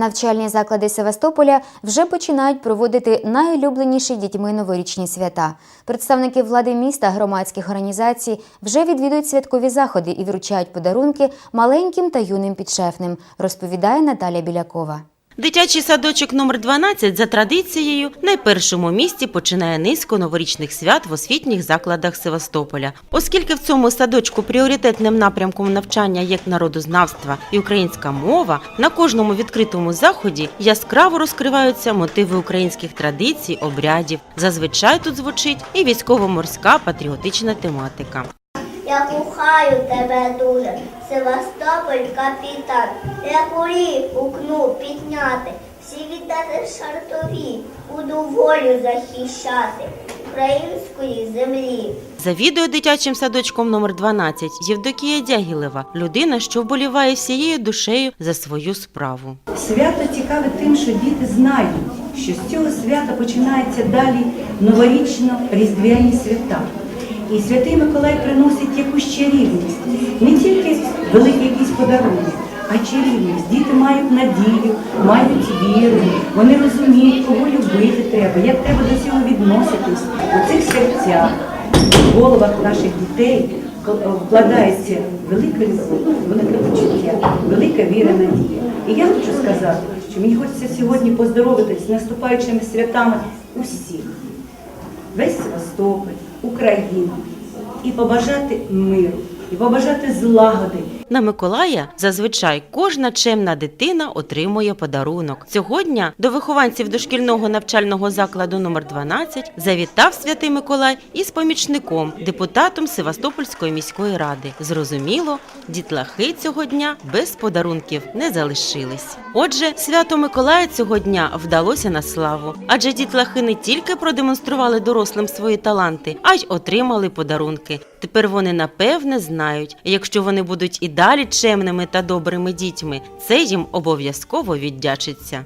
Навчальні заклади Севастополя вже починають проводити найулюбленіші дітьми новорічні свята. Представники влади міста, громадських організацій вже відвідують святкові заходи і вручають подарунки маленьким та юним підшефним, розповідає Наталя Білякова. Дитячий садочок номер 12 за традицією на першому місці починає низку новорічних свят в освітніх закладах Севастополя. Оскільки в цьому садочку пріоритетним напрямком навчання є народознавства і українська мова, на кожному відкритому заході яскраво розкриваються мотиви українських традицій, обрядів. Зазвичай тут звучить і військово-морська патріотична тематика. Я кохаю тебе дуже, Севастополь капітан. Я курі укну підняти, всі віддати шартові, буду волю захищати української землі. Завідує дитячим садочком номер 12 Євдокія Дягілева, людина, що вболіває всією душею за свою справу. Свято цікаве тим, що діти знають, що з цього свята починається далі новорічно-різдвяні свята. І святий Миколай приносить якусь чарівність, не тільки великий якийсь подарунок, а чарівність. Діти мають надію, мають віру, вони розуміють, кого любити треба, як треба до цього відноситись. У цих серцях, в головах наших дітей вкладається велика любов, велике почуття, велика віра надія. І я хочу сказати, що мені хочеться сьогодні поздоровитись з наступаючими святами усіх, весь Севастополь, Україну, і побажати миру, і побажати злагоди, На Миколая зазвичай кожна чемна дитина отримує подарунок. Цього дня до вихованців дошкільного навчального закладу номер 12 завітав святий Миколай із помічником, депутатом Севастопольської міської ради. Зрозуміло, дітлахи цього дня без подарунків не залишились. Отже, свято Миколая цього дня вдалося на славу, адже дітлахи не тільки продемонстрували дорослим свої таланти, а й отримали подарунки. Тепер вони напевне знають, якщо вони будуть і далі чемними та добрими дітьми, це їм обов'язково віддячиться.